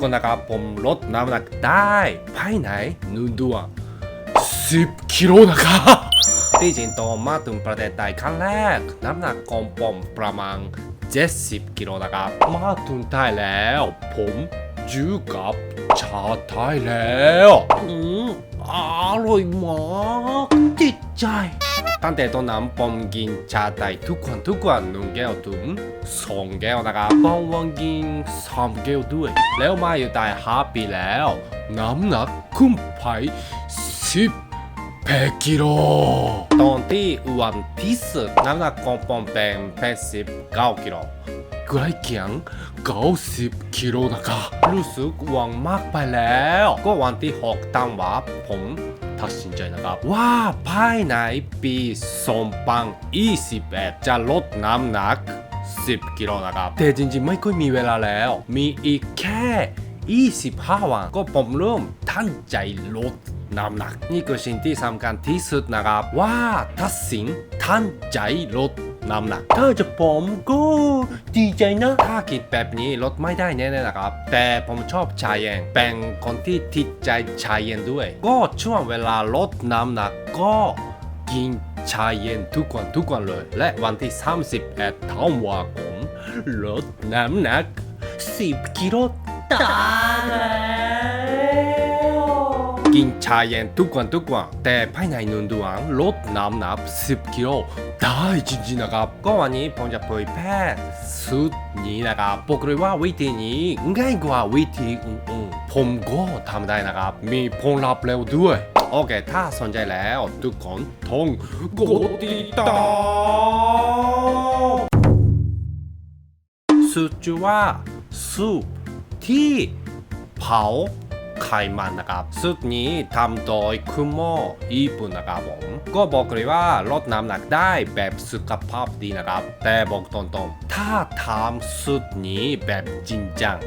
คน นะครับ ผมลดน้ำหนักได้ภายในหนึ่งเดือน10กิโลนะครับที่จริงโตมาถึงประเทศไทยครั้งแรก น้ำหนักของผมประมาณ 70 กิโลนะครับ มาถึงไทยแล้ว ผมอยู่กับชาไทยแล้ว อืม อร่อยมากติดใจ ตั้งแต่ตอนนั้นผมกินชาไทยทุกวันทุกวันหนึ่งแก้วถึงสองแก้วนะครับบางวันกินสามแก้วด้วย แล้วมาอยู่ไทยห้าปีแล้ว น้ำหนักขึ้นไปสิบแปดกิโลตอนที่อ้วนที่สุดน้ำหนักของผมเป็นแปดสิบเก้ากิโล ใกล้เคียง 90 กิโลนะครับรู้สึกอ้วนมากไปแล้ว ก็วันที่ 6ตั้งว่าผมตัดสินใจนะครับ ว่าภายในปี2021 จะลดน้ำหนัก 10 กิโลนะครับ แต่จริงๆ ไม่ค่อยมีเวลาแล้ว มีอีกแค่ 25 วัน ก็ผมเริ่มตั้งใจลดน้ำหนัก นี่คือสิ่งที่สำคัญที่สุดนะครับ ว่าตัดสินตั้งใจลด น้ำหนักถ้าจะผมก็ดีใจนะ ถ้าคิดแบบนี้ลดไม่ได้แน่ๆนะครับ แต่ผมชอบชาเย็นเป็นคนที่ติดใจชาเย็นด้วย ก็ช่วงเวลาลดน้ำหนักก็กินชาเย็นทุกวันทุกวันเลย และวันที่ 31ธันวาคมลดน้ำหนัก 10กิโลได้ ชาเย็นทุกวันทุกวันแต่ภายในหนึ่งเดือนลดน้ำหนัก10กิโลได้จริงๆนะครับก็วันนี้ผมจะเผยแพร่สูตรนี้นะครับบอกเลยว่าวิธีนี้ง่ายกว่าวิธีอื่นๆผมก็ทำได้นะครับ มีผลลัพธ์เร็วด้วย โอเค ถ้าสนใจแล้วทุกคนต้องกดติดตามสูตรชื่อว่าซุปที่เผา ไขมันนะครับสูตรนี้ทำโดยคุณหมอญี่ปุ่นนะครับผมก็บอกเลยว่าลดน้ำหนักได้แบบสุขภาพดีนะครับ แต่บอกตรงๆ ถ้าทำสูตรนี้แบบจริงจัง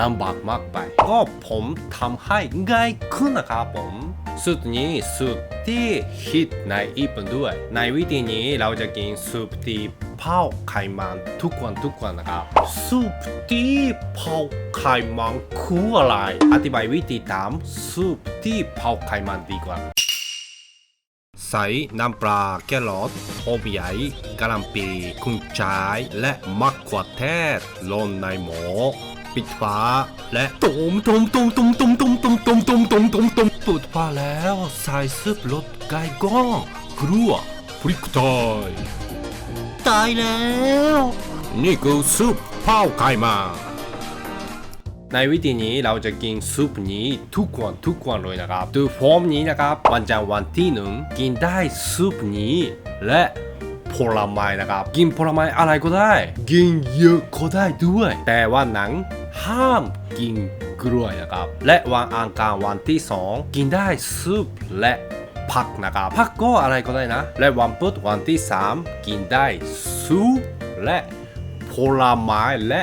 ลำบากมากไป ก็ผมทำให้ง่ายขึ้นนะครับผมสูตรนี้สูตรที่ฮิตในญี่ปุ่นด้วย ในวิธีนี้เราจะกินซุปที่ เผาไขมันทุกวันทุกวันนะครับซุปที่เผาไขมันคืออะไร อธิบายวิธีทำซุปที่เผาไขมันดีกว่า ใส่น้ำปลาแครอทหอมใหญ่กะหล่ำปีกุ้งชายและมะเขือเทศลงในหม้อปิดฝาและต้มต้มต้มต้มต้มต้มต้มต้มต้มต้มต้มต้มปิดฝาแล้วใส่ซุปรสไก่ก้อนเกลือพริกไทย ตายแล้ว นี่คือซุปเผาไข่มา ในวิธีนี้เราจะกินซุปนี้ทุกวันทุกวันเลยนะครับดูฟอร์มนี้นะครับวันจันทร์วันที่หนึ่งกินได้ซุปนี้ และผลไม้นะครับ กินผลไม้อะไรก็ได้ กินเยอะก็ได้ด้วย แต่วันหนังห้ามกินกล้วยนะครับ และวันอังคารวันที่สองกินได้ซุปและ ผักนะครับ ผักก็อะไรก็ได้นะ และวันพุธวันที่สามกินได้ซุปและผลไม้และ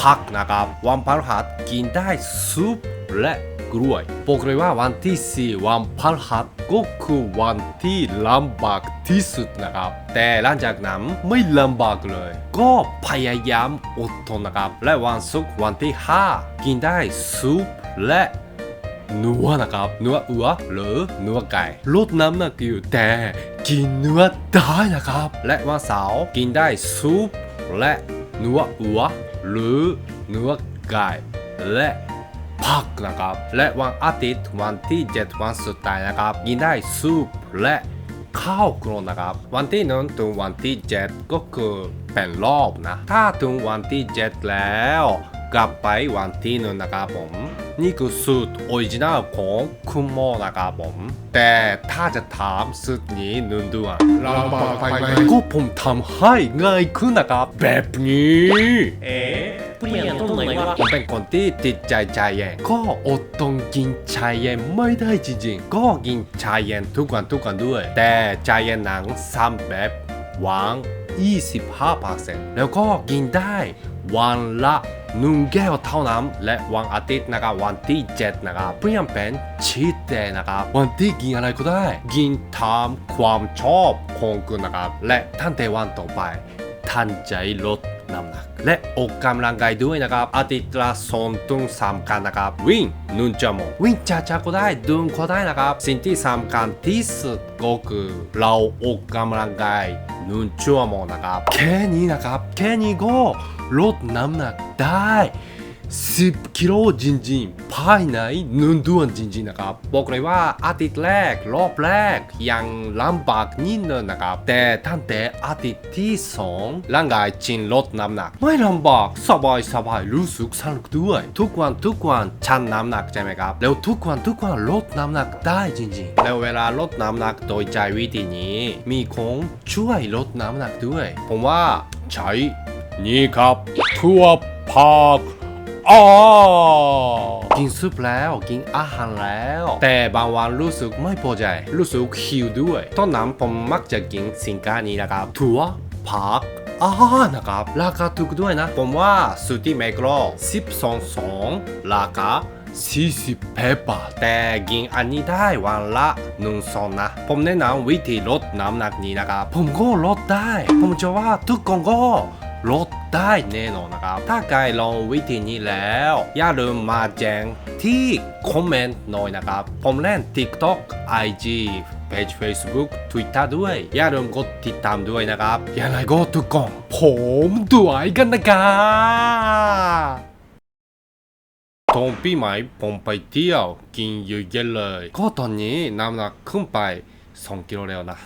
ผักนะครับวันพฤหัสกินได้ซุปและกล้วยบอกเลยว่าวันที่สี่วันพฤหัสก็คือวันที่ลำบากที่สุดนะครับ แต่หลังจากนั้นไม่ลำบากเลย ก็พยายามอดทนนะครับ และวันศุกร์วันที่ห้ากินได้ซุปและเนื้อนะครับเนื้อวัวหรือเนื้อไก่ลดน้ำหนักอยู่แต่กินเนื้อได้นะครับ และวันเสาร์กินได้ซุปและเนื้อวัวหรือเนื้อไก่และผักนะครับ และวันอาทิตย์วันที่ 7 วันสุดท้ายนะครับ กินได้ซุปและข้าวกล้องนะครับ วันที่นึงถึงวันที่ 7 ก็คือเป็นรอบนะ ถ้าถึงวันที่ 7 แล้ว กลับไปวันที่นึงนะครับผม นี่คือสูตรออริจินัลของคุณโมนะครับผม แต่ถ้าจะถามสูตรนี้หนึ่งเดือนลำบากไปไหมก็ผมทำให้ง่ายขึ้นนะครับ แบบนี้ เอ๊ะเปลี่ยนตรงไหนวะผมเป็นคนที่ติดใจชาเย็นก็อดทนกินชาเย็นไม่ได้จริงๆ ก็กินชาเย็นทุกวันทุกวันด้วย แต่ชาเย็นหนังซ้ำแบบหวาน 25%แล้วก็กินได้วันละหนึ่งแก้วเท่านั้นและวันอาทิตย์นะครับวันที่7นะครับเปลี่ยนเป็นชีตเดย์นะครับวันที่กินอะไรก็ได้ กินตามความชอบของคุณนะครับและทันแต่วันต่อไปทันใจลด น้ำหนัก และออกกำลังกายด้วยนะครับ อาทิตย์ละสองถึงสามครั้งนะครับ วิ่งหนึ่งชั่วโมวิ่งช้าๆก็ได้เดินก็ได้นะครับ สิ่งที่สำคัญที่สุดก็คือเราออกกำลังกายนุ่นชั่วโมงนะครับ แค่นี้นะครับ แค่นี้ก็ลดน้ำหนักได้ 10 กิโลจริงๆ ภายในหนึ่งเดือนจริงๆนะครับ บอกเลยว่าอาทิตย์แรกรอบแรกยังลำบากนิดนึงนะครับ แต่ตั้งแต่อาทิตย์ที่สองร่างกายชินลดน้ำหนัก ไม่ลำบากสบายสบายรู้สึกสนุกด้วย ทุกวันทุกวันชั่งน้ำหนักใช่ไหมครับ แล้วทุกวันทุกวันลดน้ำหนักได้จริงๆ แล้วเวลาลดน้ำหนักโดยใจวิธีนี้ มีของช่วยลดน้ำหนักด้วย ผมว่าใช้นี่ครับทั่วผัก อ๋อกินซุปแล้วกินอาหารแล้ว แต่บางวันรู้สึกไม่พอใจ รู้สึกหิวด้วยตอนนั้นผมมักจะกินสินค้านี้นะครับถั่วผักอาหารนะครับราคาถูกด้วยนะ ผมว่าสุดที่เมกรอ12สองราคา40เพบาทแต่กินอันนี้ได้วันละหนึ่งซองนะ ผมแนะนำวิธีลดน้ำหนักนี้นะครับ ผมก็ลดได้ ผมจะว่าทุกคนก็ ลดได้แน่นอนนะครับ ถ้าใครลองวิธีนี้แล้ว อย่าลืมมาแจ้งที่คอมเมนต์หน่อยนะครับ ผมเล่น TikTok IG เพจ Facebook Twitter ด้วย อย่าลืมกดติดตามด้วยนะครับยังไงก็ทุกคนผมด้วยกันนะครับตอนปีใหม่ผมไปเที่ยวกินเยอะๆเลยก็ตอนนี้น้ำหนักขึ้นไป2กิโลแล้วนะ